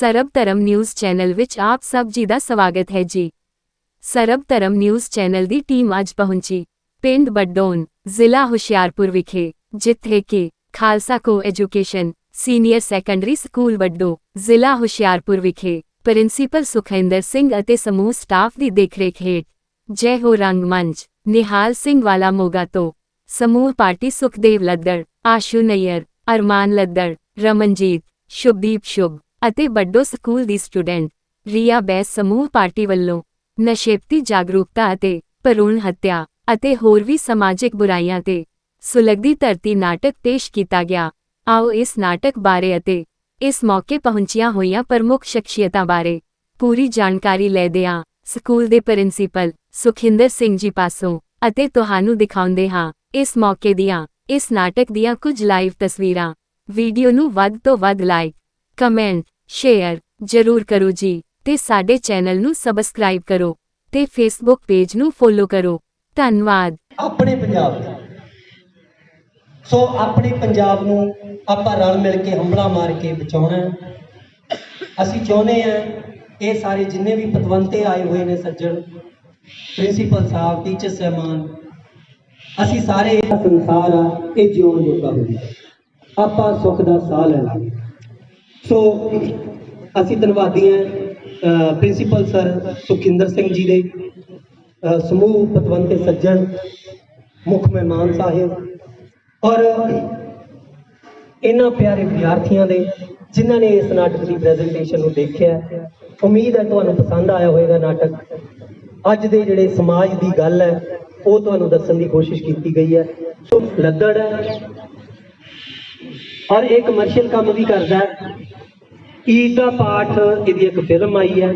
ਸਰਬ ਧਰਮ news channel ਵਿੱਚ ਆਪ ਸਭ ਜੀ ਦਾ ਸਵਾਗਤ ਹੈ ਜੀ। ਸਰਬ ਧਰਮ ਨਿਊਜ਼ ਚੈਨਲ ਦੀ ਟੀਮ ਅੱਜ ਪਹੁੰਚੀ। ਪਿੰਡ ਬੱਡੋਨ, ਜ਼ਿਲ੍ਹਾ ਹੁਸ਼ਿਆਰਪੁਰ ਵਿਖੇ, ਜਿੱਥੇ ਕਿ Khalsa co education, senior secondary school Baddo, ਜ਼ਿਲ੍ਹਾ ਹੁਸ਼ਿਆਰਪੁਰ ਵਿਖੇ, ਪ੍ਰਿੰਸੀਪਲ ਸੁਖਿੰਦਰ ਸਿੰਘ ਅਤੇ ਸਮੂਹ ਸਟਾਫ ਦੀ ਦੇਖਰੇਖ ਹੇਠ, ਜੈ ਹੋ ਰੰਗਮੰਚ ਨਿਹਾਲ ਸਿੰਘ ਵਾਲਾ ਮੋਗਾ ਤੋਂ, ਸਮੂਹ ਪਾਰਟੀ ਸੁਖਦੇਵ ਲੱਦੜ, ਆਸ਼ੂ ਨਈਅਰ, ਅਰਮਾਨ ਲੱਦੜ, ਰਮਨਜੀਤ, ਸ਼ੁਭਦੀਪ ਸ਼ੁਭ ਅਤੇ ਬੱਡੋ ਸਕੂਲ ਦੀ ਸਟੂਡੈਂਟ, ਰੀਆ ਬੈਸ ਸਮੂਹ ਪਾਰਟੀ ਵੱਲੋਂ ਨਸ਼ੇਪਤੀ ਜਾਗਰੂਕਤਾ ਅਤੇ ਭਰੂਣ ਹੱਤਿਆ ਅਤੇ ਹੋਰ ਵੀ ਸਮਾਜਿਕ ਬੁਰਾਈਆਂ ਤੇ ਸੁਲਗਦੀ ਧਰਤੀ ਨਾਟਕ ਪੇਸ਼ ਕੀਤਾ ਗਿਆ। ਆਓ ਇਸ ਨਾਟਕ ਬਾਰੇ ਅਤੇ ਇਸ ਮੌਕੇ ਪਹੁੰਚੀਆਂ ਹੋਈਆਂ ਪ੍ਰਮੁੱਖ ਸ਼ਖਸੀਅਤਾਂ ਬਾਰੇ ਪੂਰੀ ਜਾਣਕਾਰੀ ਲੈਦੇ ਹਾਂ। ਸਕੂਲ ਦੇ ਪ੍ਰਿੰਸੀਪਲ ਸੁਖਿੰਦਰ ਸਿੰਘ ਜੀ ਪਾਸੋਂ ਅਤੇ ਤੁਹਾਨੂੰ ਦਿਖਾਉਂਦੇ ਹਾਂ ਇਸ ਮੌਕੇ ਦੀਆਂ, ਇਸ ਨਾਟਕ ਦੀਆਂ ਕੁਝ ਲਾਈਵ ਤਸਵੀਰਾਂ। ਵੀਡੀਓ ਨੂੰ ਵੱਧ ਤੋਂ ਵੱਧ ਲਾਈਕ ਕਮੈਂਟ ਸ਼ੇਅਰ ਜ਼ਰੂਰ ਕਰੋ ਜੀ ਤੇ ਸਾਡੇ ਚੈਨਲ ਨੂੰ ਸਬਸਕ੍ਰਾਈਬ ਕਰੋ ਤੇ ਫੇਸਬੁੱਕ ਪੇਜ ਨੂੰ ਫੋਲੋ ਕਰੋ। ਧੰਨਵਾਦ। ਆਪਣੇ ਪੰਜਾਬ ਸੋ ਆਪਣੇ ਪੰਜਾਬ ਨੂੰ ਆਪਾਂ ਰਲ ਮਿਲ ਕੇ ਹੰਬਲਾ ਮਾਰ ਕੇ ਬਚਾਉਣਾ ਅਸੀਂ ਚਾਹੁੰਦੇ ਆ ਇਹ ਸਾਰੇ ਜਿੰਨੇ ਵੀ ਪਤਵੰਤੇ ਆਏ ਹੋਏ ਨੇ ਸੱਜਣ ਪ੍ਰਿੰਸੀਪਲ ਸਾਹਿਬ ਟੀਚਰ ਸਹਿਮਾਨ, ਅਸੀਂ ਸਾਰੇ ਸੰਸਾਰ ਆ, ਇਹ ਜਿਉਣ ਜੋਗਾ ਹੋ ਗਿਆ ਆਪਾਂ ਸੁੱਖ ਦਾ ਸਾਹ ਲੈਣਾ। ਸੋ ਅਸੀਂ ਧੰਨਵਾਦੀ ਹਾਂ ਪ੍ਰਿੰਸੀਪਲ ਸਰ ਸੁਖਿੰਦਰ ਸਿੰਘ ਜੀ ਦੇ ਸਮੂਹ ਪਤਵੰਤੇ ਸੱਜਣ ਮੁੱਖ ਮਹਿਮਾਨ ਸਾਹਿਬ ਔਰ ਇਹਨਾਂ ਪਿਆਰੇ ਵਿਦਿਆਰਥੀਆਂ ਦੇ ਜਿਨ੍ਹਾਂ ਨੇ ਇਸ ਨਾਟਕ ਦੀ ਪ੍ਰੈਜੈਂਟੇਸ਼ਨ ਨੂੰ ਦੇਖਿਆ। ਉਮੀਦ ਹੈ ਤੁਹਾਨੂੰ ਪਸੰਦ ਆਇਆ ਹੋਵੇਗਾ ਨਾਟਕ। ਅੱਜ ਦੇ ਜਿਹੜੇ ਸਮਾਜ ਦੀ ਗੱਲ ਹੈ, ਉਹ ਤੁਹਾਨੂੰ ਦੱਸਣ ਦੀ ਕੋਸ਼ਿਸ਼ ਕੀਤੀ ਗਈ ਹੈ। ਸੋ ਲੱਦੜ ਹੈ। ਔਰ ਇਹ ਕਮਰਸ਼ੀਅਲ ਕੰਮ ਵੀ ਕਰਦਾ ਈਦ ਦਾ ਪਾਠ ਇਹਦੀ ਇੱਕ ਫਿਲਮ ਆਈ ਹੈ।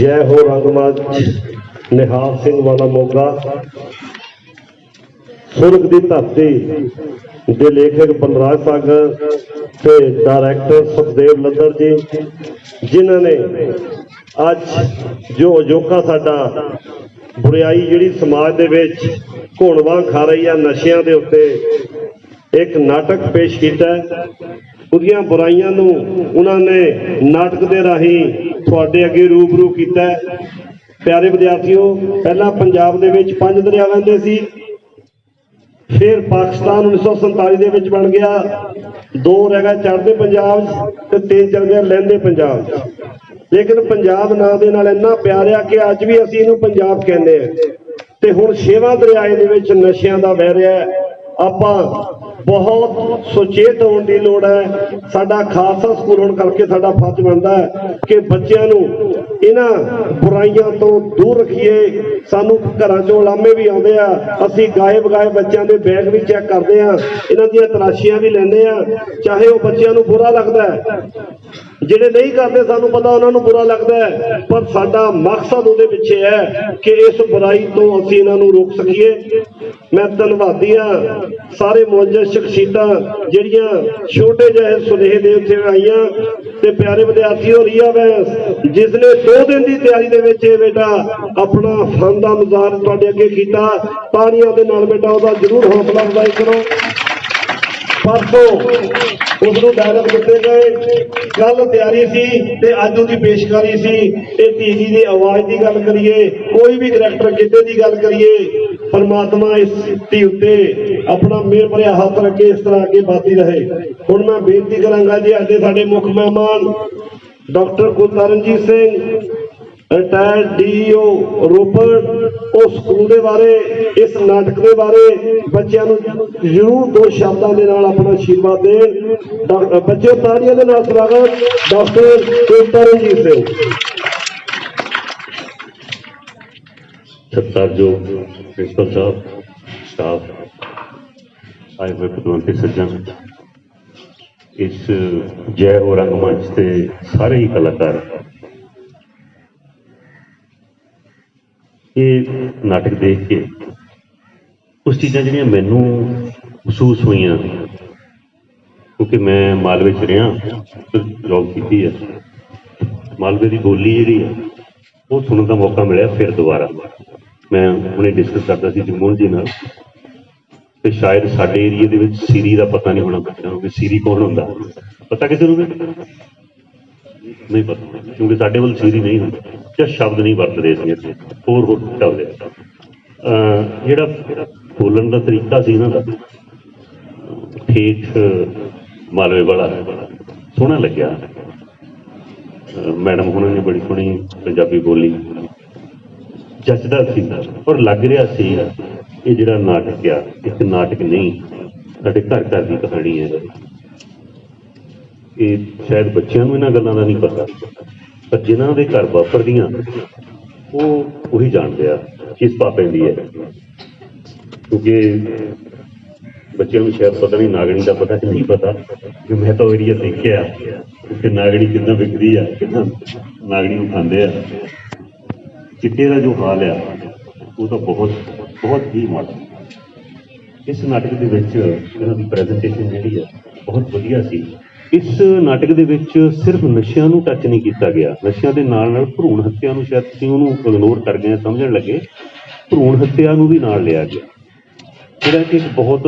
ਜੈ ਹੋ ਰੰਗਮੰਚ ਨਿਹਾਲ ਸਿੰਘ ਵਾਲਾ ਮੋਗਾ ਸੁਰਗ ਦੀ ਧਰਤੀ ਦੇ ਲੇਖਕ ਬਲਰਾਜ ਸਾਗਰ ਤੇ ਡਾਇਰੈਕਟਰ ਸੁਖਦੇਵ ਲੱਦਰ ਜੀ, ਜਿਨ੍ਹਾਂ ਨੇ ਅੱਜ ਜੋ ਅਜੋਕਾ ਸਾਡਾ ਬੁਰਾਈ ਜਿਹੜੀ ਸਮਾਜ ਦੇ ਵਿੱਚ ਘੋਣਵਾ ਖਾ ਰਹੀ ਆ, ਨਸ਼ਿਆਂ ਦੇ ਉੱਤੇ ਇੱਕ ਨਾਟਕ ਪੇਸ਼ ਕੀਤਾ। ਉਹਦੀਆਂ ਬੁਰਾਈਆਂ ਨੂੰ ਉਹਨਾਂ ਨੇ ਨਾਟਕ ਦੇ ਰਾਹੀਂ ਤੁਹਾਡੇ ਅੱਗੇ ਰੂਬਰੂ ਕੀਤਾ ਹੈ। ਪਿਆਰੇ ਵਿਦਿਆਰਥੀਓ, ਪਹਿਲਾਂ ਪੰਜਾਬ ਦੇ ਵਿੱਚ ਪੰਜ ਦਰਿਆ ਵਹਿੰਦੇ ਸੀ। ਫਿਰ ਪਾਕਿਸਤਾਨ 1947 ਦੇ ਵਿੱਚ ਬਣ ਗਿਆ। ਦੋ ਰਹਿ ਗਏ ਚੜ੍ਹਦੇ ਪੰਜਾਬ ਤੇ ਤਿੰਨ ਚੜ ਗਿਆ ਲਹਿੰਦੇ ਪੰਜਾਬ। ਲੇਕਿਨ ਪੰਜਾਬ ਨਾਂ ਦੇ ਨਾਲ ਇੰਨਾ ਪਿਆਰ ਆ ਕਿ ਅੱਜ ਵੀ ਅਸੀਂ ਇਹਨੂੰ ਪੰਜਾਬ ਕਹਿੰਦੇ ਆ ਤੇ ਹੁਣ ਛੇਵਾਂ ਦਰਿਆਏ ਦੇ ਵਿੱਚ ਨਸ਼ਿਆਂ ਦਾ ਵਹਿ ਰਿਹਾ ਆਪਾਂ ਬਹੁਤ ਸੁਚੇਤ ਹੋਣ ਦੀ ਲੋੜ ਹੈ। ਸਾਡਾ ਖਾਲਸਾ ਸਕੂਲ ਹੋਣ ਕਰਕੇ ਸਾਡਾ ਫਰਜ਼ ਬਣਦਾ ਹੈ ਕਿ ਬੱਚਿਆਂ ਨੂੰ ਇਹਨਾਂ ਬੁਰਾਈਆਂ ਤੋਂ ਦੂਰ ਰੱਖੀਏ। ਸਾਨੂੰ ਘਰਾਂ ਚੋਂ ਲਾਮੇ ਵੀ ਆਉਂਦੇ ਆ। ਅਸੀਂ ਗਾਏ ਬਗਾਏ ਬੱਚਿਆਂ ਦੇ ਬੈਗ ਵੀ ਚੈੱਕ ਕਰਦੇ ਆ। ਇਹਨਾਂ ਦੀਆਂ ਤਲਾਸ਼ੀਆਂ ਵੀ ਲੈਂਦੇ ਆ। ਚਾਹੇ ਉਹ ਬੱਚਿਆਂ ਨੂੰ ਬੁਰਾ ਲੱਗਦਾ ਹੈ। ਜਿਹੜੇ ਨਹੀਂ ਕਰਦੇ, ਸਾਨੂੰ ਪਤਾ ਉਹਨਾਂ ਨੂੰ ਬੁਰਾ ਲੱਗਦਾ ਹੈ। ਪਰ ਸਾਡਾ ਮਕਸਦ ਉਹਦੇ ਪਿੱਛੇ ਹੈ ਕਿ ਇਸ ਬੁਰਾਈ ਤੋਂ ਅਸੀਂ ਇਹਨਾਂ ਨੂੰ ਰੋਕ ਸਕੀਏ। ਮੈਂ ਧੰਨਵਾਦੀ ਹਾਂ। ਸਾਰੇ ਮੌਜੂਦ ਸ਼ਖਸੀਅਤਾਂ ਜਿਹੜੀਆਂ ਛੋਟੇ ਜਿਹੇ ਸੁਨੇਹੇ ਦੇ ਉੱਤੇ ਆਈਆਂ ਤੇ ਪਿਆਰੇ ਵਿਦਿਆਰਥੀਓ, ਰੀਆ ਵੈਸ ਜਿਸ ਨੇ 2 ਦਿਨ ਦੀ ਤਿਆਰੀ ਦੇ ਵਿੱਚ ਇਹ ਬੇਟਾ ਆਪਣਾ ਫਨ ਦਾ ਮਜ਼ਾਰ ਤੁਹਾਡੇ ਅੱਗੇ ਕੀਤਾ ਤਾੜੀਆਂ ਦੇ ਨਾਲ ਬੇਟਾ ਉਹਦਾ ਜ਼ਰੂਰ ਹੌਸਲਾ ਅਫਜ਼ਾਈ ਕਰੋ। ਪਰਸੋਂ ਉਸ ਨੂੰ ਡਾਇਲੌਗ ਦਿੱਤੇ ਗਏ। ਕੱਲ ਤਿਆਰੀ ਸੀ ਤੇ ਅੱਜ ਉਹਦੀ ਪੇਸ਼ਕਾਰੀ ਸੀ। ਇਹ ਧੀਜੀ ਦੀ ਆਵਾਜ਼ ਦੀ ਗੱਲ ਕਰੀਏ, ਕੋਈ ਵੀ ਕਰੈਕਟਰ ਕਿਤੇ ਦੀ ਗੱਲ ਕਰੀਏ, ਪਰਮਾਤਮਾ ਇਸ ਧੀ ਉੱਤੇ ਆਪਣਾ ਮਿਹਰ ਭਰਿਆ ਹੱਥ ਰੱਖੇ, ਇਸ ਤਰ੍ਹਾਂ ਅੱਗੇ ਵਧਦੀ ਰਹੇ। ਹੁਣ ਮੈਂ ਬੇਨਤੀ ਕਰਾਂਗਾ ਜੀ ਅੱਜ ਸਾਡੇ ਮੁੱਖ ਮਹਿਮਾਨ, doctor Gurtaranjit Singh retired DO Ropar, ਉਹ ਸਕੂਲ ਦੇ ਬਾਰੇ, ਇਸ ਨਾਟਕ ਦੇ ਬਾਰੇ ਬੱਚਿਆਂ ਨੂੰ ਜ਼ਰੂਰ ਦੋ ਸ਼ਬਦਾਂ ਦੇ ਨਾਲ ਆਪਣਾ ਆਸ਼ੀਰਵਾਦ ਦੇਣ। ਡਾ- ਤਾੜੀਆਂ ਦੇ ਨਾਲ ਸਵਾਗਤ ਡਾਕਟਰ ਗੁਰਤਰਨਜੀਤ ਸਿੰਘ। ਸਤਿਕਾਰਯੋਗ ਪ੍ਰਿੰਸੀਪਲ ਸਾਹਿਬ, ਸਟਾਫ, ਆਏ ਹੋਏ ਪਦਵੰਤੇ ਸੱਜਣ। ਇਸ ਜੈ ਹੋ ਰੰਗਮੰਚ ਤੇ ਸਾਰੇ ਹੀ ਕਲਾਕਾਰ ਇਹ ਨਾਟਕ ਦੇਖ ਕੇ ਕੁਝ ਚੀਜ਼ਾਂ ਜਿਹੜੀਆਂ ਮੈਨੂੰ ਮਹਿਸੂਸ ਹੋਈਆਂ, ਕਿਉਂਕਿ ਮੈਂ ਮਾਲਵੇ ਚ ਰਿਹਾ ਜੌਬ ਕੀਤੀ ਹੈ ਮਾਲਵੇ ਦੀ ਬੋਲੀ ਜਿਹੜੀ ਹੈ ਉਹ ਸੁਣਨ ਦਾ ਮੌਕਾ ਮਿਲਿਆ ਫਿਰ ਦੁਬਾਰਾ। ਮੈਂ ਹੁਣੇ ਡਿਸਕਸ ਕਰਦਾ ਸੀ ਜਮੂਨ ਜੀ ਨਾਲ ਤੇ ਸ਼ਾਇਦ ਸਾਡੇ ਏਰੀਆ ਦੇ ਵਿੱਚ ਸੀਰੀ ਦਾ ਪਤਾ ਨਹੀਂ ਹੋਣਾ, ਬੱਚਿਆਂ ਨੂੰ ਕਿ ਸੀਰੀ ਕੌਣ ਹੁੰਦਾ। ਪਤਾ ਕਿਸੇ ਨੂੰ ਨਹੀਂ ਪਤਾ ਕਿਉਂਕਿ ਸਾਡੇ ਵੱਲ ਸੀਰੀ ਨਹੀਂ ਹੁੰਦੀ ਜਾਂ ਸ਼ਬਦ ਨਹੀਂ ਵਰਤਦੇ ਸੀ ਇੱਥੇ, ਹੋਰ ਹੋਰ ਚੱਲਦੇ ਜਿਹੜਾ ਬੋਲਣ ਦਾ ਤਰੀਕਾ ਸੀ ਇਹਨਾਂ ਦਾ, ਠੀਕ ਮਾਲਵੇ ਵਾਲਾ, ਸੋਹਣਾ ਲੱਗਿਆ। ਮੈਡਮ ਉਹਨਾਂ ਨੇ ਬੜੀ ਸੋਹਣੀ ਪੰਜਾਬੀ ਬੋਲੀ। ਜੱਜਦਾ ਸੀ ਔਰ ਲੱਗ ਰਿਹਾ ਸੀ ਇਹ ਜਿਹੜਾ ਨਾਟਕ ਆ, ਇੱਕ ਨਾਟਕ ਨਹੀਂ, ਸਾਡੇ ਘਰ ਘਰ ਦੀ ਕਹਾਣੀ ਹੈ। ਇਹ ਸ਼ਾਇਦ ਬੱਚਿਆਂ ਨੂੰ ਇਹਨਾਂ ਗੱਲਾਂ ਦਾ ਨਹੀਂ ਪਤਾ। ਪਰ ਜਿਨ੍ਹਾਂ ਦੇ ਘਰ ਵਾਪਰਦੀਆਂ ਉਹ ਉਹੀ ਜਾਣਦੇ ਆ ਕਿਸ ਪਾ ਪੈਂਦੀ ਹੈ। ਕਿਉਂਕਿ ਬੱਚਿਆਂ ਨੂੰ ਸ਼ਾਇਦ ਪਤਾ ਨਹੀਂ, ਨਾਗਣੀ ਦਾ ਪਤਾ ਕਿ ਨਹੀਂ ਪਤਾ। ਕਿ ਮੈਂ ਤਾਂ ਉਹ ਏਰੀਆ ਦੇਖਿਆ। ਕਿ ਨਾਗਣੀ ਕਿੰਨਾ ਵਿਕਦੀ ਆ ਕਿੰਨਾ ਨਾਗਣੀ ਨੂੰ ਖਾਂਦੇ ਆ। ਚਿੱਟੇ ਦਾ ਜੋ ਹਾਲ ਆ, ਉਹ ਤਾਂ ਬਹੁਤ ਬਹੁਤ ਹੀ ਮਾੜਾ। ਇਸ ਨਾਟਕ ਦੇ ਵਿੱਚ ਇਹਨਾਂ ਦੀ ਪ੍ਰੈਜੈਂਟੇਸ਼ਨ ਜਿਹੜੀ ਆ, ਬਹੁਤ ਵਧੀਆ ਸੀ। ਇਸ ਨਾਟਕ ਦੇ ਵਿੱਚ ਸਿਰਫ ਨਸ਼ਿਆਂ ਨੂੰ ਟੱਚ ਨਹੀਂ ਕੀਤਾ ਗਿਆ। ਨਸ਼ਿਆਂ ਦੇ ਨਾਲ ਨਾਲ ਭਰੂਣ ਹੱਤਿਆ ਨੂੰ ਸ਼ਾਇਦ ਤੁਸੀਂ ਉਹਨੂੰ ਇਗਨੋਰ ਕਰ ਗਏ ਸਮਝਣ ਲੱਗੇ। ਭਰੂਣ ਹੱਤਿਆ ਨੂੰ ਵੀ ਨਾਲ ਲਿਆ ਗਿਆ। ਜਿਹੜਾ ਕਿ ਇੱਕ ਬਹੁਤ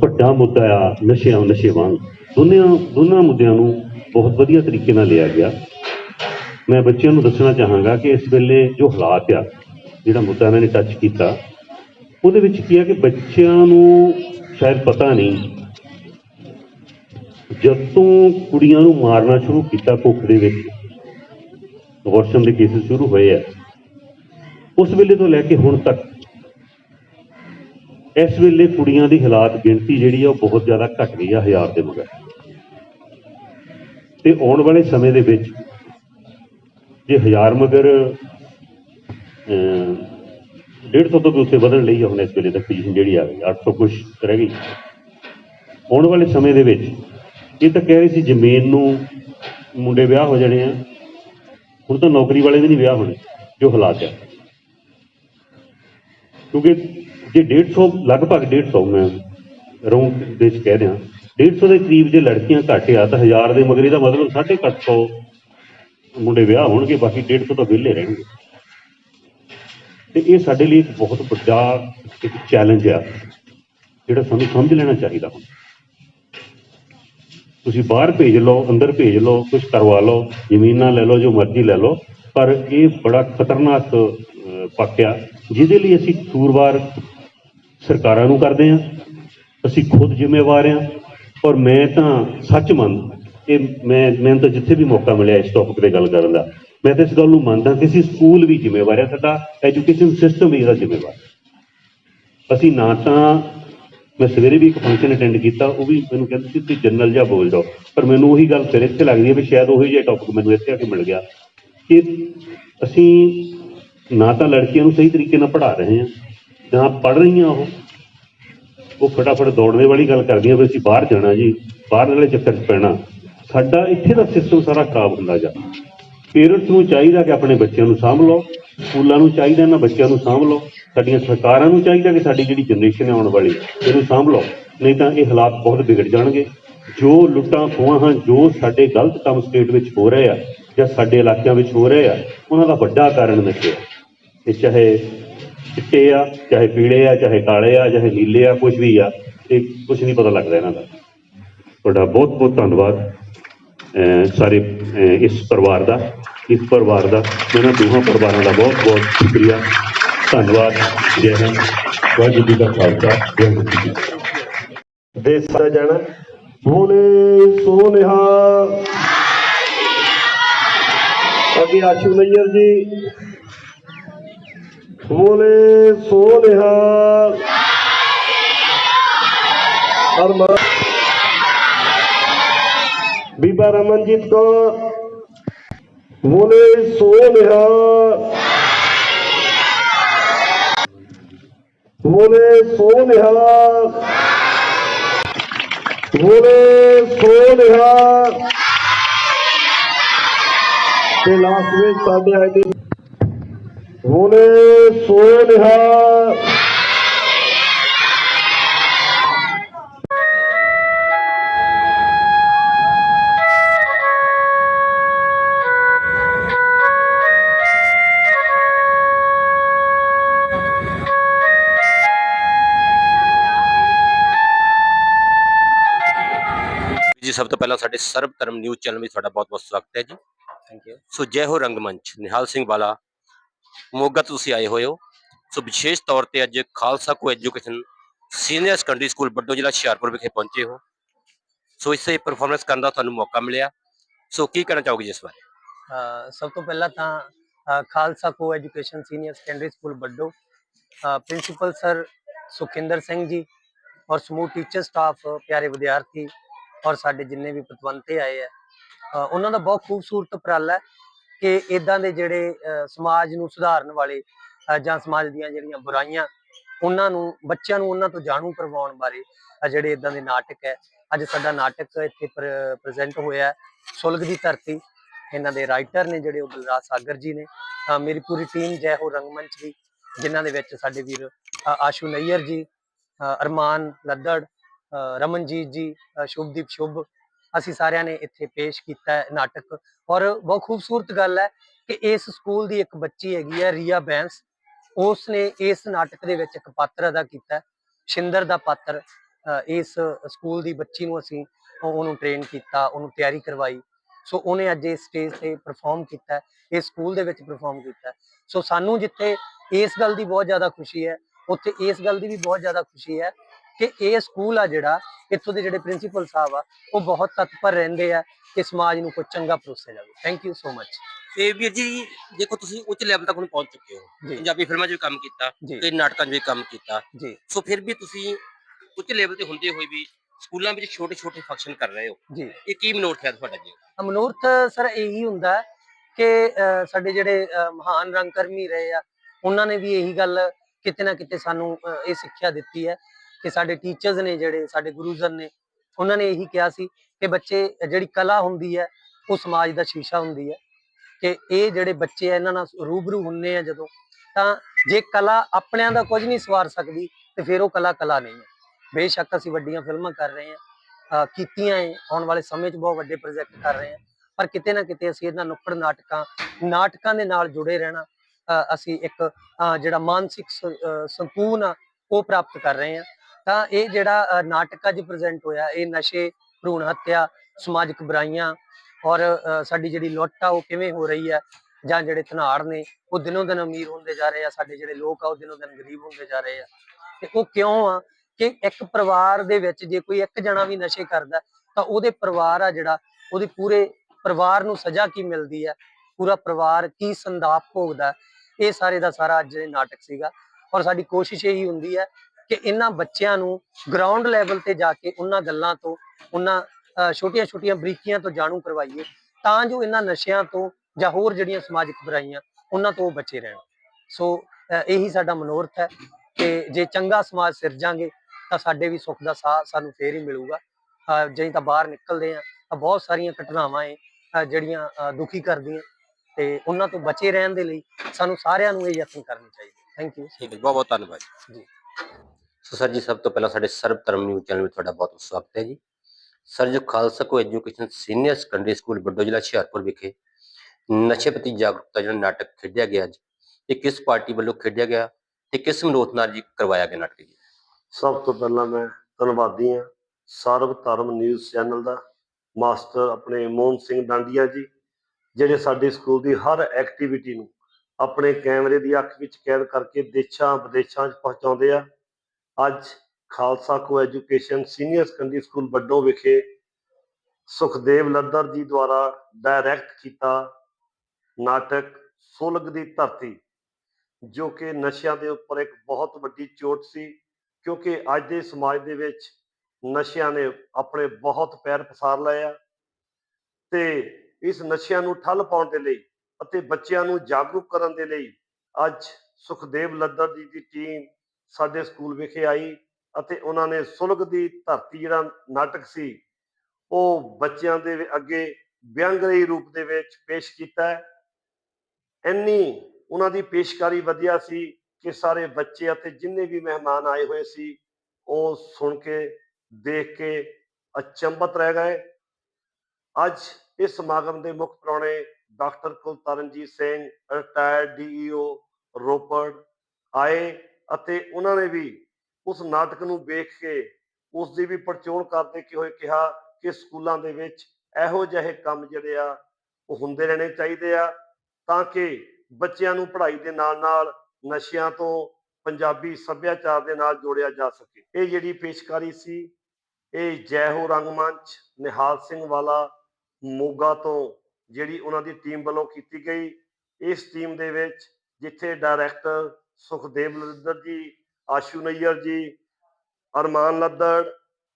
ਵੱਡਾ ਮੁੱਦਾ ਆ ਨਸ਼ਿਆਂ, ਨਸ਼ੇ ਵਾਂਗ। ਦੋਨਿਆਂ, ਦੋਨਾਂ ਮੁੱਦਿਆਂ ਨੂੰ ਬਹੁਤ ਵਧੀਆ ਤਰੀਕੇ ਨਾਲ ਲਿਆ ਗਿਆ। ਮੈਂ ਬੱਚਿਆਂ ਨੂੰ ਦੱਸਣਾ ਚਾਹਾਂਗਾ ਕਿ ਇਸ ਵੇਲੇ ਜੋ ਹਾਲਾਤ ਆ, ਜਿਹੜਾ ਮੁੱਦਾ ਇਹਨਾਂ ਨੇ ਟੱਚ ਕੀਤਾ, ਉਹਦੇ ਵਿੱਚ ਕੀ ਆ ਕਿ ਬੱਚਿਆਂ ਨੂੰ ਸ਼ਾਇਦ ਪਤਾ ਨਹੀਂ ਜਦ ਤੋਂ ਕੁੜੀਆਂ ਨੂੰ ਮਾਰਨਾ ਸ਼ੁਰੂ ਕੀਤਾ ਕੁੱਖ ਦੇ ਵਿੱਚ। ਅਬੋਰਸ਼ਨ ਦੇ ਕੇਸ ਸ਼ੁਰੂ ਹੋਏ ਆ। ਉਸ ਵੇਲੇ ਤੋਂ ਲੈ ਕੇ ਹੁਣ ਤੱਕ ਇਸ ਵੇਲੇ ਕੁੜੀਆਂ ਦੀ ਹਾਲਾਤ ਗਿਣਤੀ ਜਿਹੜੀ ਆ ਉਹ ਬਹੁਤ ਜ਼ਿਆਦਾ ਘਟ ਗਈ ਆ ਹਜ਼ਾਰ ਦੇ ਮਗਰ। ਤੇ ਆਉਣ ਵਾਲੇ ਸਮੇਂ ਦੇ ਵਿੱਚ ਜੇ ਹਜ਼ਾਰ ਮਗਰ ਅਮ, 150 ਤੋਂ ਵੀ ਉੱਤੇ ਵਧਣ ਲਈ ਆ ਹੁਣ ਇਸ ਵੇਲੇ ਤੱਕ ਪੋਜੀਸ਼ਨ ਜਿਹੜੀ ਆ ਗਈ 800 ਕੁਛ ਰਹਿ ਗਈ। ਆਉਣ ਵਾਲੇ ਸਮੇਂ ਦੇ ਵਿੱਚ ਇਹ ਤਾਂ ਕਹਿ ਰਹੇ ਸੀ ਜ਼ਮੀਨ ਨੂੰ ਮੁੰਡੇ ਵਿਆਹ ਹੋ ਜਾਣੇ ਆ, ਹੁਣ ਤਾਂ ਨੌਕਰੀ ਵਾਲੇ ਵੀ ਨਹੀਂ ਵਿਆਹ ਹੋਣੇ, ਜੋ ਹਾਲਾਤ ਆ। ਕਿਉਂਕਿ ਜੇ 150 ਲਗਭਗ 150 ਮੈਂ ਰੌਂਗ ਦੇ ਚ ਕਹਿ ਰਿਹਾ 150 ਦੇ ਕਰੀਬ ਜੇ ਲੜਕੀਆਂ ਘੱਟ ਆ, ਤਾਂ 1000 ਦੇ ਮਗਰ ਇਹਦਾ ਮਤਲਬ 850 ਮੁੰਡੇ ਵਿਆਹ ਹੋਣਗੇ, ਬਾਕੀ 150 ਤਾਂ ਵਿਹਲੇ ਰਹਿਣਗੇ। ਤੇ ਇਹ ਸਾਡੇ ਲਈ ਇੱਕ ਬਹੁਤ ਵੱਡਾ ਇੱਕ ਚੈਲੰਜ ਆ, ਜਿਹੜਾ ਸਾਨੂੰ ਸਮਝ ਲੈਣਾ ਚਾਹੀਦਾ ਹੁਣ। ਤੁਸੀਂ ਬਾਹਰ ਭੇਜ ਲਓ ਅੰਦਰ ਭੇਜ ਲਓ ਕੁਝ ਕਰਵਾ ਲਓ ਜ਼ਮੀਨਾਂ ਲੈ ਲਓ ਜੋ ਮਰਜ਼ੀ ਲੈ ਲਓ। ਪਰ ਇਹ ਬੜਾ ਖਤਰਨਾਕ ਅਹ, ਪੱਖ ਆ ਜਿਹਦੇ ਲਈ ਅਸੀਂ ਕਸੂਰਵਾਰ ਸਰਕਾਰਾਂ ਨੂੰ ਕਰਦੇ ਹਾਂ ਅਸੀਂ ਖੁਦ ਜ਼ਿੰਮੇਵਾਰ ਹਾਂ ਔਰ ਮੈਂ ਤਾਂ ਸੱਚ ਮੰਨ ਇਹ ਮੈਂ ਮੈਨੂੰ ਤਾਂ ਜਿੱਥੇ ਵੀ ਮੌਕਾ ਮਿਲਿਆ ਇਸ ਟੌਪਿਕ ਤੇ ਗੱਲ ਕਰਨ ਦਾ ਮੈਂ ਤਾਂ ਇਸ ਗੱਲ ਨੂੰ ਮੰਨਦਾ ਕਿ ਅਸੀਂ ਸਕੂਲ ਵੀ ਜ਼ਿੰਮੇਵਾਰ ਹੈ ਸਾਡਾ ਐਜੂਕੇਸ਼ਨ ਸਿਸਟਮ ਵੀ ਇਹਦਾ ਜ਼ਿੰਮੇਵਾਰ ਅਸੀਂ ਨਾ ਤਾਂ ਮੈਂ ਸਵੇਰੇ ਵੀ ਇੱਕ ਫੰਕਸ਼ਨ ਅਟੈਂਡ ਕੀਤਾ, ਉਹ ਵੀ ਮੈਨੂੰ ਕਹਿੰਦੇ ਸੀ, ਤੁਸੀਂ ਜਨਰਲ ਜਿਹਾ ਬੋਲ ਜਾਓ। ਪਰ ਮੈਨੂੰ ਉਹੀ ਗੱਲ ਫਿਰ ਇੱਥੇ ਲੱਗਦੀ ਹੈ ਵੀ ਸ਼ਾਇਦ ਉਹੀ ਜਿਹਾ ਟੌਪਿਕ ਮੈਨੂੰ ਇੱਥੇ ਆ ਕੇ ਮਿਲ ਗਿਆ। ਕਿ ਅਸੀਂ ਨਾ ਤਾਂ ਲੜਕੀਆਂ ਨੂੰ ਸਹੀ ਤਰੀਕੇ ਨਾਲ ਪੜ੍ਹਾ ਰਹੇ ਹਾਂ ਜਾਂ ਪੜ੍ਹ ਰਹੀਆਂ ਉਹ। ਉਹ ਫਟਾਫਟ ਦੌੜਨੇ ਵਾਲੀ ਗੱਲ ਕਰਦੀਆਂ ਵੀ ਅਸੀਂ ਬਾਹਰ ਜਾਣਾ ਜੀ, ਬਾਹਰ ਵਾਲੇ ਚੱਕਰ 'ਚ ਪੈਣਾ। ਸਾਡਾ ਇੱਥੇ ਦਾ ਸਿਸਟਮ ਸਾਰਾ ਖਰਾਬ ਹੁੰਦਾ ਜਾ। ਪੇਰੈਂਟਸ ਨੂੰ ਚਾਹੀਦਾ ਕਿ ਆਪਣੇ ਬੱਚਿਆਂ ਨੂੰ ਸਾਂਭ ਲਓ, ਸਕੂਲਾਂ ਨੂੰ ਚਾਹੀਦਾ ਇਹਨਾਂ ਬੱਚਿਆਂ ਨੂੰ ਸਾਂਭ ਲਓ। ਸਾਡੀਆਂ ਸਰਕਾਰਾਂ ਨੂੰ ਚਾਹੀਦਾ ਕਿ ਸਾਡੀ ਜਿਹੜੀ ਜਨਰੇਸ਼ਨ ਹੈ ਆਉਣ ਵਾਲੀ, ਇਹਨੂੰ ਸਾਂਭ ਲਓ। ਨਹੀਂ ਤਾਂ ਇਹ ਹਾਲਾਤ ਬਹੁਤ ਵਿਗੜ ਜਾਣਗੇ। ਜੋ ਲੁੱਟਾਂ ਖੋਹਾਂ ਹਨ, ਜੋ ਸਾਡੇ ਗਲਤ ਕੰਮ ਸਟੇਟ ਵਿੱਚ ਹੋ ਰਹੇ ਆ ਜਾਂ ਸਾਡੇ ਇਲਾਕਿਆਂ ਵਿੱਚ ਹੋ ਰਹੇ ਆ, ਉਹਨਾਂ ਦਾ ਵੱਡਾ ਕਾਰਨ ਨਸ਼ੇ ਆ। ਇਹ ਚਾਹੇ ਚਿੱਟੇ ਆ, ਚਾਹੇ ਪੀਲੇ ਆ, ਚਾਹੇ ਕਾਲੇ ਆ, ਚਾਹੇ ਨੀਲੇ ਆ ਕੁਝ ਵੀ ਆ, ਇਹ ਕੁਝ ਨਹੀਂ ਪਤਾ ਲੱਗਦਾ ਇਹਨਾਂ ਦਾ। ਤੁਹਾਡਾ ਬਹੁਤ ਬਹੁਤ ਧੰਨਵਾਦ ਸਾਰੇ ਇਸ ਪਰਿਵਾਰ ਦਾ, ਇਸ ਪਰਿਵਾਰ ਦਾ ਇਹਨਾਂ ਦੋਹਾਂ ਪਰਿਵਾਰਾਂ ਦਾ ਬਹੁਤ ਬਹੁਤ ਸ਼ੁਕਰੀਆ। ਧੰਨਵਾਦ ਜੈ ਹਿੰਦ ਵਾਹਿਗੁਰੂ ਜੀ ਦਾ ਖਾਲਸਾ ਜੈ ਗੁਰੂ ਜੀ ਕੀ ਫਤਿਹ ਦੇਸ਼ ਦਾ ਜਾਣਾ ਬੋਲੇ ਸੋ ਨਿਹਾਲ ਅੱਗੇ ਆਸ਼ੂ ਨਈਅਰ ਜੀ ਬੋਲੇ ਸੋ ਨਿਹਾਲ ਅਰਮਾਨ ਬੀਬਾ ਰਮਨਜੀਤ ਕੌਰ ਬੋਲੇ ਸੋ ਬੋਲੇ ਸੋ ਨਿਹਾਲ ਬੋਲੇ ਸੋ ਨਿਹਾਲ ਤੇ ਲਾਸਟ ਵਿੱਚ ਸਾਡੇ ਆਏ ਦੇ ਬੋਲੇ ਸੋ ਨਿਹਾ। ਸਭ ਤੋਂ ਪਹਿਲਾਂ ਸਾਡੇ ਸਰਬ ਧਰਮ ਨਿਊਜ਼ ਚੈਨਲ ਵਿੱਚ ਤੁਹਾਡਾ ਬਹੁਤ ਬਹੁਤ ਸਵਾਗਤ ਹੈ ਜੀ। ਥੈਂਕ ਯੂ ਸੋ ਜੈ ਹੋ ਰੰਗਮੰਚ ਨਿਹਾਲ ਸਿੰਘ ਵਾਲਾ ਮੋਗਾ ਤੁਸੀਂ ਆਏ ਹੋਏ ਹੋ। ਸੋ ਵਿਸ਼ੇਸ਼ ਤੌਰ ਤੇ ਅੱਜ Khalsa co education senior secondary school Baddo ਜ਼ਿਲ੍ਹਾ ਹੁਸ਼ਿਆਰਪੁਰ ਵਿਖੇ ਪਹੁੰਚੇ ਹੋ। ਸੋ ਇਸੇ ਪਰਫਾਰਮੈਂਸ ਕਰਨ ਦਾ ਤੁਹਾਨੂੰ ਮੌਕਾ ਮਿਲਿਆ। ਸੋ ਕੀ ਕਹਿਣਾ ਚਾਹੋਗੇ ਜੀ ਇਸ ਬਾਰੇ? ਸਭ ਤੋਂ ਪਹਿਲਾਂ ਤਾਂ Khalsa co education senior secondary school Baddo principal sir Sukhinder Singh ji ਔਰ ਸਮੂਹ ਟੀਚਰ ਸਟਾਫ ਪਿਆਰੇ ਵਿਦਿਆਰਥੀ ਔਰ ਸਾਡੇ ਜਿੰਨੇ ਵੀ ਪਤਵੰਤੇ ਆਏ ਆ ਉਹਨਾਂ ਦਾ ਬਹੁਤ ਖੂਬਸੂਰਤ ਉਪਰਾਲਾ ਹੈ ਕਿ ਇਦਾਂ ਦੇ ਜਿਹੜੇ ਸਮਾਜ ਨੂੰ ਸੁਧਾਰਨ ਵਾਲੇ ਜਾਂ ਸਮਾਜ ਦੀਆਂ ਜਿਹੜੀਆਂ ਬੁਰਾਈਆਂ, ਉਹਨਾਂ ਨੂੰ, ਬੱਚਿਆਂ ਨੂੰ ਉਹਨਾਂ ਤੋਂ ਜਾਣੂ ਕਰਵਾਉਣ ਬਾਰੇ ਜਿਹੜੇ ਇਦਾਂ ਦੇ ਨਾਟਕ ਹੈ। ਅੱਜ ਸਾਡਾ ਨਾਟਕ ਇੱਥੇ ਪ੍ਰੈਜ਼ੈਂਟ ਹੋਇਆ ਸੁਲਗ ਦੀ ਧਰਤੀ। ਇਹਨਾਂ ਦੇ ਰਾਈਟਰ ਨੇ ਜਿਹੜੇ, ਉਹ ਬਲਰਾਜ ਸਾਗਰ ਜੀ ਨੇ। ਮੇਰੀ ਪੂਰੀ ਟੀਮ, ਜੈ ਹੋ ਰੰਗਮੰਚ ਦੀ, ਜਿਨ੍ਹਾਂ ਦੇ ਵਿੱਚ ਸਾਡੇ ਵੀਰ ਆਸ਼ੂ ਨਈਅਰ ਜੀ ਅਰਮਾਨ ਲੱਦੜ ਰਮਨਜੀਤ ਜੀ ਸ਼ੁਭਦੀਪ ਸ਼ੁਭ, ਅਸੀਂ ਸਾਰਿਆਂ ਨੇ ਇੱਥੇ ਪੇਸ਼ ਕੀਤਾ ਨਾਟਕ। ਔਰ ਬਹੁਤ ਖੂਬਸੂਰਤ ਗੱਲ ਹੈ ਕਿ ਇਸ ਸਕੂਲ ਦੀ ਇੱਕ ਬੱਚੀ ਹੈਗੀ ਹੈ ਰੀਆ ਬੈਂਸ। ਉਸ ਨੇ ਇਸ ਨਾਟਕ ਦੇ ਵਿੱਚ ਇੱਕ ਪਾਤਰ ਅਦਾ ਕੀਤਾ ਹੈ। ਸ਼ਿੰਦਰ ਦਾ ਪਾਤਰ ਇਸ ਸਕੂਲ ਦੀ ਬੱਚੀ ਨੂੰ ਅਸੀਂ ਉਹਨੂੰ ਟ੍ਰੇਨ ਕੀਤਾ, ਉਹਨੂੰ ਤਿਆਰੀ ਕਰਵਾਈ। ਸੋ ਉਹਨੇ ਅੱਜ ਇਸ ਸਟੇਜ ਤੇ ਪਰਫਾਰਮ ਕੀਤਾ ਇਸ ਸਕੂਲ ਦੇ ਵਿੱਚ ਪਰਫਾਰਮ ਕੀਤਾ ਸੋ ਸਾਨੂੰ ਜਿੱਥੇ ਇਸ ਗੱਲ ਦੀ ਬਹੁਤ ਜ਼ਿਆਦਾ ਖੁਸ਼ੀ ਹੈ, ਉੱਥੇ ਇਸ ਗੱਲ ਦੀ ਵੀ ਬਹੁਤ ਜ਼ਿਆਦਾ ਖੁਸ਼ੀ ਹੈ ਕਿ ਇਹ ਸਕੂਲ ਆ ਜਿਹੜਾ ਇੱਥੋਂ ਦੇ ਜਿਹੜੇ ਪ੍ਰਿੰਸੀਪਲ ਸਾਹਿਬ ਆ ਉਹ ਬਹੁਤ ਤਤਪਰ ਰਹਿੰਦੇ ਆ ਕਿ ਸਮਾਜ ਨੂੰ ਕੋਈ ਚੰਗਾ ਪਰੋਸਿਆ ਜਾਵੇ। ਥੈਂਕ ਯੂ ਸੋ ਮਚ ਤੇ ਵੀਰ ਜੀ ਦੇਖੋ ਤੁਸੀਂ ਉੱਚ ਲੈਵਲ ਤੱਕ ਹੁਣ ਪਹੁੰਚ ਚੁੱਕੇ ਹੋ। ਪੰਜਾਬੀ ਫਿਲਮਾਂ 'ਚ ਵੀ ਕੰਮ ਕੀਤਾ ਕਈ ਨਾਟਕਾਂ 'ਚ ਵੀ ਕੰਮ ਕੀਤਾ। ਸੋ ਫਿਰ ਵੀ ਤੁਸੀਂ ਉੱਚ ਲੈਵਲ ਤੇ ਹੁੰਦੇ ਹੋਏ ਵੀ ਸਕੂਲਾਂ ਵਿੱਚ ਛੋਟੇ ਛੋਟੇ ਫੰਕਸ਼ਨ ਕਰ ਰਹੇ ਹੋ। ਜੀ। ਇਹ ਕੀ ਮਨੋਰਥ ਹੈ ਤੁਹਾਡਾ ਜੀ? ਮਨੋਰਥ ਸਰ ਇਹੀ ਹੁੰਦਾ ਕਿ ਸਾਡੇ ਜਿਹੜੇ ਮਹਾਨ ਰੰਗਕਰਮੀ ਰਹੇ ਆ ਉਹਨਾਂ ਨੇ ਵੀ ਇਹੀ ਗੱਲ ਕਿਤੇ ਨਾ ਕਿਤੇ ਸਾਨੂੰ ਇਹ ਸਿੱਖਿਆ ਦਿੱਤੀ ਹੈ ਕਿ ਸਾਡੇ ਟੀਚਰਸ ਨੇ ਜਿਹੜੇ, ਸਾਡੇ ਗੁਰੂਜਨ ਨੇ, ਉਹਨਾਂ ਨੇ ਇਹੀ ਕਿਹਾ ਸੀ ਕਿ ਬੱਚੇ, ਜਿਹੜੀ ਕਲਾ ਹੁੰਦੀ ਹੈ, ਉਹ ਸਮਾਜ ਦਾ ਸ਼ੀਸ਼ਾ ਹੁੰਦੀ ਹੈ। ਕਿ ਇਹ ਜਿਹੜੇ ਬੱਚੇ ਆ, ਇਹਨਾਂ ਨਾਲ ਰੂਬਰੂ ਹੁੰਨੇ ਆ ਜਦੋਂ, ਤਾਂ ਜੇ ਕਲਾ ਆਪਣਿਆਂ ਦਾ ਕੁਝ ਨਹੀਂ ਸਵਾਰ ਸਕਦੀ, ਤੇ ਫਿਰ ਉਹ ਕਲਾ ਕਲਾ ਨਹੀਂ ਹੈ। ਬੇਸ਼ੱਕ ਅਸੀਂ ਵੱਡੀਆਂ ਫਿਲਮਾਂ ਕਰ ਰਹੇ ਹਾਂ ਕੀਤੀਆਂ ਹੈ, ਆਉਣ ਵਾਲੇ ਸਮੇਂ 'ਚ ਬਹੁਤ ਵੱਡੇ ਪ੍ਰੋਜੈਕਟ ਕਰ ਰਹੇ ਹਾਂ, ਪਰ ਕਿਤੇ ਨਾ ਕਿਤੇ ਅਸੀਂ ਇਹਨਾਂ ਨੁੱਕੜ ਨਾਟਕਾਂ ਨਾਟਕਾਂ ਦੇ ਨਾਲ ਜੁੜੇ ਰਹਿਣਾ ਅਸੀਂ ਇੱਕ ਜਿਹੜਾ ਮਾਨਸਿਕ ਸ- ਸਕੂਨ ਆ, ਉਹ ਪ੍ਰਾਪਤ ਕਰ ਰਹੇ ਹਾਂ। ਤਾਂ ਇਹ ਜਿਹੜਾ ਨਾਟਕ ਅੱਜ ਪ੍ਰੈਜ਼ੈਂਟ ਹੋਇਆ, ਇਹ ਨਸ਼ੇ, ਭਰੂਣ ਹੱਤਿਆ, ਸਮਾਜਿਕ ਬੁਰਾਈਆਂ ਔਰ ਸਾਡੀ ਜਿਹੜੀ ਲੁੱਟ ਆ, ਉਹ ਕਿਵੇਂ ਹੋ ਰਹੀ ਹੈ ਜਾਂ ਜਿਹੜੇ ਧਨਾੜ ਨੇ, ਉਹ ਦਿਨੋਂ ਦਿਨ ਅਮੀਰ ਹੁੰਦੇ ਜਾ ਰਹੇ ਆ, ਸਾਡੇ ਜਿਹੜੇ ਲੋਕ ਆ, ਉਹ ਦਿਨੋਂ ਦਿਨ ਗਰੀਬ ਹੁੰਦੇ ਜਾ ਰਹੇ ਆ। ਤੇ ਉਹ ਕਿਉਂ ਆ ਕਿ ਇੱਕ ਪਰਿਵਾਰ ਦੇ ਵਿੱਚ ਜੇ ਕੋਈ ਇੱਕ ਜਣਾ ਵੀ ਨਸ਼ੇ ਕਰਦਾ, ਤਾਂ ਉਹਦੇ ਪਰਿਵਾਰ ਆ ਜਿਹੜਾ, ਉਹਦੇ ਪੂਰੇ ਪਰਿਵਾਰ ਨੂੰ ਸਜ਼ਾ ਕੀ ਮਿਲਦੀ ਹੈ? ਪੂਰਾ ਪਰਿਵਾਰ ਕੀ ਸੰਦਾਪ ਭੋਗਦਾ? ਇਹ ਸਾਰੇ ਦਾ ਸਾਰਾ ਅੱਜ ਇਹ ਨਾਟਕ ਸੀਗਾ ਔਰ ਸਾਡੀ ਕੋਸ਼ਿਸ਼ ਇਹੀ ਹੁੰਦੀ ਹੈ ਕਿ ਇਹਨਾਂ ਬੱਚਿਆਂ ਨੂੰ ਗਰਾਊਂਡ ਲੈਵਲ ਤੇ ਜਾ ਕੇ ਉਹਨਾਂ ਗੱਲਾਂ ਤੋਂ ਉਹਨਾਂ ਛੋਟੀਆਂ-ਛੋਟੀਆਂ ਬਰੀਕੀਆਂ ਤੋਂ ਜਾਣੂ ਕਰਵਾਈਏ ਤਾਂ ਜੋ ਇਹਨਾਂ ਨਸ਼ਿਆਂ ਤੋਂ ਜਾਂ ਹੋਰ ਜਿਹੜੀਆਂ ਸਮਾਜਿਕ ਬੁਰਾਈਆਂ ਉਹਨਾਂ ਤੋਂ ਬਚੇ ਰਹਿਣ। ਸੋ ਇਹੀ ਸਾਡਾ ਮਨੋਰਥ ਹੈ ਕਿ ਜੇ ਚੰਗਾ ਸਮਾਜ ਸਿਰਜਾਂਗੇ ਤਾਂ ਸਾਡੇ ਵੀ ਸੁੱਖ ਦਾ ਸਾਹ ਸਾਨੂੰ ਫੇਰ ਹੀ ਮਿਲੂਗਾ। ਜੇ ਤਾਂ ਬਾਹਰ ਨਿਕਲਦੇ ਆ ਤਾਂ ਬਹੁਤ ਸਾਰੀਆਂ ਘਟਨਾਵਾਂ ਅ, ਜਿਹੜੀਆਂ ਦੁਖੀ ਕਰਦੀਆਂ ਤੇ ਉਹਨਾਂ ਤੋਂ ਬਚੇ ਰਹਿਣ ਦੇ ਲਈ ਸਾਨੂੰ ਸਾਰਿਆਂ ਨੂੰ ਇਹ ਯਤਨ ਕਰਨੇ ਚਾਹੀਦੇ। ਥੈਂਕ ਯੂ ਠੀਕ ਹੈ ਬਹੁਤ ਬਹੁਤ ਧੰਨਵਾਦ ਜੀ। ਸੋ ਸਰ ਜੀ, ਸਭ ਤੋਂ ਪਹਿਲਾਂ ਸਾਡੇ ਸਰਬ ਧਰਮ ਨਿਊਜ਼ ਚੈਨਲ ਵਿੱਚ ਤੁਹਾਡਾ ਬਹੁਤ ਬਹੁਤ ਸਵਾਗਤ ਹੈ ਜੀ। ਸਰ ਜੋ, Khalsa co education senior secondary school Baddo ਜ਼ਿਲ੍ਹਾ ਹੁਸ਼ਿਆਰਪੁਰ ਵਿਖੇ ਨਸ਼ੇ ਪ੍ਰਤੀ ਜਾਗਰੂਕਤਾ ਜਿਹੜਾ ਨਾਟਕ ਖੇਡਿਆ ਗਿਆ ਅੱਜ, ਇਹ ਕਿਸ ਪਾਰਟੀ ਵੱਲੋਂ ਖੇਡਿਆ ਗਿਆ ਤੇ ਕਿਸ ਮਨੋਰਥ ਨਾਲ ਜੀ ਕਰਵਾਇਆ ਗਿਆ ਨਾਟਕ ਜੀ? ਸਭ ਤੋਂ ਪਹਿਲਾਂ ਮੈਂ ਧੰਨਵਾਦੀ ਹਾਂ ਸਰਬ ਧਰਮ ਨਿਊਜ਼ ਚੈਨਲ ਦਾ ਮਾਸਟਰ ਆਪਣੇ ਮੋਹਨ ਸਿੰਘ ਡਾਂਡੀਆ ਜੀ, ਜਿਹੜੇ ਸਾਡੇ ਸਕੂਲ ਦੀ ਹਰ ਐਕਟੀਵਿਟੀ ਨੂੰ ਆਪਣੇ ਕੈਮਰੇ ਦੀ ਅੱਖ ਵਿੱਚ ਕੈਦ ਕਰਕੇ ਦੇਸ਼ਾਂ ਵਿਦੇਸ਼ਾਂ 'ਚ ਪਹੁੰਚਾਉਂਦੇ ਆ। ਅੱਜ Khalsa co education senior secondary school Baddo ਵਿਖੇ ਸੁਖਦੇਵ ਲੱਦਰ ਜੀ ਦੁਆਰਾ ਡਾਇਰੈਕਟ ਕੀਤਾ ਨਾਟਕ ਸੁਲਗ ਦੀ ਧਰਤੀ, ਜੋ ਕਿ ਨਸ਼ਿਆਂ ਦੇ ਉੱਪਰ ਇੱਕ ਬਹੁਤ ਵੱਡੀ ਚੋਟ ਸੀ, ਕਿਉਂਕਿ ਅੱਜ ਦੇ ਸਮਾਜ ਦੇ ਵਿੱਚ ਨਸ਼ਿਆਂ ਨੇ ਆਪਣੇ ਬਹੁਤ ਪੈਰ ਪਸਾਰ ਲਏ ਆ ਤੇ ਇਸ ਨਸ਼ਿਆਂ ਨੂੰ ਠੱਲ ਪਾਉਣ ਦੇ ਲਈ ਅਤੇ ਬੱਚਿਆਂ ਨੂੰ ਜਾਗਰੂਕ ਕਰਨ ਦੇ ਲਈ ਅੱਜ ਸੁਖਦੇਵ ਲੱਦਰ ਜੀ ਦੀ ਟੀਮ ਸਾਡੇ ਸਕੂਲ ਵਿਖੇ ਆਈ ਅਤੇ ਉਹਨਾਂ ਨੇ ਸੁਲਗ ਦੀ ਧਰਤੀ ਜਿਹੜਾ ਨਾਟਕ ਸੀ, ਉਹ ਬੱਚਿਆਂ ਦੇ ਅੱਗੇ ਵਿਅੰਗਰੀ ਰੂਪ ਦੇ ਵਿੱਚ ਪੇਸ਼ ਕੀਤਾ ਹੈ। ਇੰਨੀ ਉਹਨਾਂ ਦੀ ਪੇਸ਼ਕਾਰੀ ਵਧੀਆ ਸੀ ਕਿ ਸਾਰੇ ਬੱਚੇ ਅਤੇ ਜਿੰਨੇ ਵੀ ਮਹਿਮਾਨ ਆਏ ਹੋਏ ਸੀ, ਉਹ ਸੁਣ ਕੇ, ਦੇਖ ਕੇ ਅਚੰਭਤ ਰਹਿ ਗਏ। ਅੱਜ ਇਸ ਸਮਾਗਮ ਦੇ ਮੁੱਖ ਪ੍ਰਾਹੁਣੇ doctor Kultaranjit Singh, retired DEO Ropar ਆਏ। ਅਤੇ ਉਹਨਾਂ ਨੇ ਵੀ ਉਸ ਨਾਟਕ ਨੂੰ ਵੇਖ ਕੇ ਉਸ ਦੀ ਵੀ ਪੜਚੋਲ ਕਰਦੇ ਕਿ ਹੋਏ ਕਿਹਾ ਕਿ ਸਕੂਲਾਂ ਦੇ ਵਿੱਚ ਇਹੋ ਜਿਹੇ ਕੰਮ ਜਿਹੜੇ ਆ, ਉਹ ਹੁੰਦੇ ਰਹਿਣੇ ਚਾਹੀਦੇ ਆ ਤਾਂ ਕਿ ਬੱਚਿਆਂ ਨੂੰ ਪੜ੍ਹਾਈ ਦੇ ਨਾਲ ਨਾਲ ਨਸ਼ਿਆਂ ਤੋਂ ਪੰਜਾਬੀ ਸੱਭਿਆਚਾਰ ਦੇ ਨਾਲ ਜੋੜਿਆ ਜਾ ਸਕੇ। ਇਹ ਜਿਹੜੀ ਪੇਸ਼ਕਾਰੀ ਸੀ, ਇਹ ਜੈ ਹੋ ਰੰਗਮੰਚ ਨਿਹਾਲ ਸਿੰਘ ਵਾਲਾ, ਮੋਗਾ ਤੋਂ ਜਿਹੜੀ ਉਹਨਾਂ ਦੀ ਟੀਮ ਵੱਲੋਂ ਕੀਤੀ ਗਈ, ਇਸ ਟੀਮ ਦੇ ਵਿੱਚ ਜਿੱਥੇ ਡਾਇਰੈਕਟਰ ਸੁਖਦੇਵ ਲੱਦਰ ਜੀ, ਆਸ਼ੂ ਨਈਅਰ ਜੀ, ਅਰਮਾਨ ਲੱਦੜ,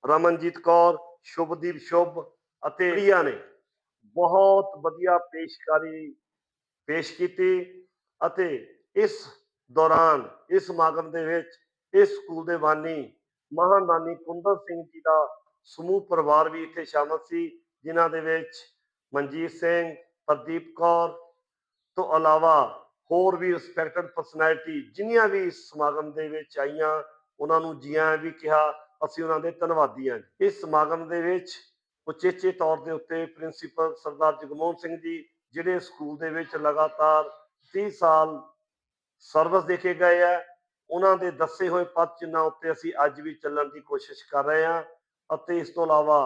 ਰਮਨਜੀਤ ਕੌਰ, ਸ਼ੁਭਦੀਪ ਸ਼ੁਭ ਅਤੇ ਪ੍ਰਿਆ ਨੇ। ਬਹੁਤ ਵਧੀਆ ਪੇਸ਼ਕਾਰੀ ਪੇਸ਼ ਕੀਤੀ ਅਤੇ ਇਸ ਦੌਰਾਨ, ਇਸ ਸਮਾਗਮ ਦੇ ਵਿੱਚ, ਇਸ ਸਕੂਲ ਦੇ ਵਾਨੀ ਮਹਾਨਾਨੀ ਕੁੰਦਰ ਸਿੰਘ ਜੀ ਦਾ ਸਮੂਹ ਪਰਿਵਾਰ ਵੀ ਇੱਥੇ ਸ਼ਾਮਲ ਸੀ, ਜਿਨ੍ਹਾਂ ਦੇ ਵਿੱਚ ਮਨਜੀਤ ਸਿੰਘ, ਪ੍ਰਦੀਪ ਕੌਰ ਤੋਂ ਇਲਾਵਾ ਹੋਰ ਵੀ ਰਿਸਪੈਕਟਡ ਪਰਸਨੈਲਿਟੀ ਜਿੰਨੀਆਂ ਵੀ ਇਸ ਸਮਾਗਮ ਦੇ ਵਿੱਚ ਆਈਆਂ, ਉਹਨਾਂ ਨੂੰ ਜੀਆਂ ਵੀ ਕਿਹਾ, ਅਸੀਂ ਉਹਨਾਂ ਦੇ ਧੰਨਵਾਦੀ ਹਾਂ ਇਸ ਸਮਾਗਮ ਦੇ ਵਿੱਚ ਉਚੇਚੇ ਤੌਰ ਦੇ ਉੱਤੇ ਪ੍ਰਿੰਸੀਪਲ ਸਰਦਾਰ ਜਗਮੋਹਨ ਸਿੰਘ ਜੀ, ਜਿਹੜੇ ਸਕੂਲ ਦੇ ਵਿੱਚ ਲਗਾਤਾਰ 30 ਸਾਲ ਸਰਵਿਸ ਦੇਖੇ ਗਏ ਆ, ਉਹਨਾਂ ਦੇ ਦੱਸੇ ਹੋਏ ਪਦ ਚਿੰਨਾਂ ਉੱਤੇ ਅਸੀਂ ਅੱਜ ਵੀ ਚੱਲਣ ਦੀ ਕੋਸ਼ਿਸ਼ ਕਰ ਰਹੇ ਹਾਂ ਅਤੇ ਇਸ ਤੋਂ ਇਲਾਵਾ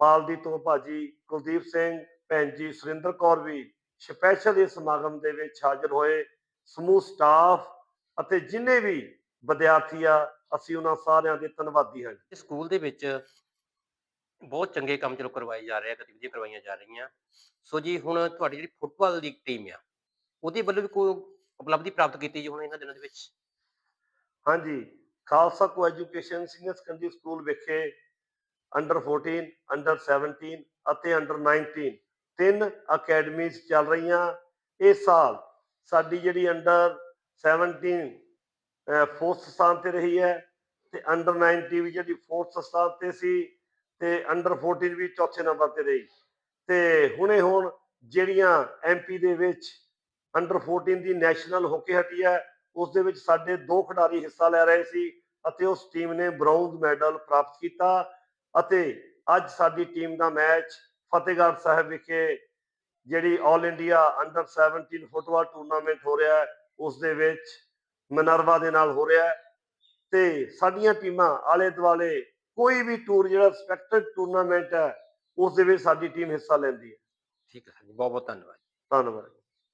ਪਾਲਦੀ ਤੋਂ ਭਾਜੀ ਕੁਲਦੀਪ ਸਿੰਘ, ਭੈਣ ਜੀ ਸੁਰਿੰਦਰ ਕੌਰ ਵੀ ਸਪੈਸ਼ਲ ਇਸ ਸਮਾਗਮ ਦੇ ਵਿੱਚ ਹਾਜ਼ਰ ਹੋਏ ਸਮੂਹ ਸਟਾਫ ਅਤੇ ਜਿੰਨੇ ਵੀ ਵਿਦਿਆਰਥੀ ਆ ਅਸੀਂ ਉਹਨਾਂ ਸਾਰਿਆਂ ਦੇ ਧੰਨਵਾਦੀ ਹਾਂ ਇਸ ਸਕੂਲ ਦੇ ਵਿੱਚ ਬਹੁਤ ਚੰਗੇ ਕੰਮ ਚਲੋ ਕਰਵਾਏ ਜਾ ਰਹੇ ਆ ਗਤੀਵਿਧੀਆਂ ਕਰਵਾਈਆਂ ਜਾ ਰਹੀਆਂ। ਸੋ ਜੀ ਹੁਣ ਤੁਹਾਡੀ ਜਿਹੜੀ ਫੁੱਟਬਾਲ ਦੀ ਟੀਮ ਆ ਉਹਦੇ ਵੱਲੋਂ ਵੀ ਕੋਈ ਉਪਲਬਧੀ ਪ੍ਰਾਪਤ ਕੀਤੀ ਜੀ ਹੁਣ ਇਹਨਾਂ ਦਿਨਾਂ ਦੇ ਵਿੱਚ? ਹਾਂਜੀ Khalsa co education senior secondary school ਵਿਖੇ ਅੰਡਰ 14 ਅੰਡਰ 17 ਅਤੇ ਅੰਡਰ 19 ਤਿੰਨ ਅਕੈਡਮੀਜ਼ ਚੱਲ ਰਹੀਆਂ ਇਹ ਸਾਲ। ਸਾਡੀ ਜਿਹੜੀ ਅੰਡਰ 17 ਫੋਰਥ ਸਥਾਨ ਤੇ ਰਹੀ ਹੈ ਤੇ ਅੰਡਰ 19 ਵੀ ਜਿਹੜੀ ਫੋਰਥ ਸਥਾਨ ਤੇ ਸੀ ਤੇ ਅੰਡਰ 14 ਵੀ ਚੌਥੇ ਨੰਬਰ ਤੇ ਰਹੀ। ਤੇ ਹੁਣੇ ਹੁਣ ਜਿਹੜੀਆਂ ਐਮਪੀ ਦੇ ਵਿੱਚ ਅੰਡਰ 14 ਦੀ ਨੈਸ਼ਨਲ ਹੋਕੀ ਹਟੀ ਹੈ, ਉਸ ਦੇ ਵਿੱਚ ਸਾਡੇ ਦੋ ਖਿਡਾਰੀ ਹਿੱਸਾ ਲੈ ਰਹੇ ਸੀ ਅਤੇ ਉਸ ਟੀਮ ਨੇ ਬ੍ਰੌਂਜ਼ ਮੈਡਲ ਪ੍ਰਾਪਤ ਕੀਤਾ ਅਤੇ ਅੱਜ ਸਾਡੀ ਟੀਮ ਦਾ ਮੈਚ ਫਤਿਹਗੜ੍ਹ ਸਾਹਿਬ ਵਿਖੇ ਜਿਹੜੀ 올 ਇੰਡੀਆ ਅੰਡਰ 17 ਫੁੱਟਬਾਲ ਟੂਰਨਾਮੈਂਟ ਹੋ ਰਿਹਾ ਹੈ ਉਸ ਦੇ ਵਿੱਚ ਮਨਰਵਾ ਦੇ ਨਾਲ ਹੋ ਰਿਹਾ ਹੈ ਤੇ ਸਾਡੀਆਂ ਟੀਮਾਂ ਆਲੇ ਦੁਆਲੇ ਕੋਈ ਵੀ ਟੂਰ ਜਿਹੜਾ ਸਪੈਕਟਡ ਟੂਰਨਾਮੈਂਟ ਹੈ ਉਸ ਦੇ ਵਿੱਚ ਸਾਡੀ ਟੀਮ ਹਿੱਸਾ ਲੈਂਦੀ ਹੈ। ਠੀਕ ਹੈ ਬਹੁਤ ਬਹੁਤ ਧੰਨਵਾਦ। ਧੰਨਵਾਦ।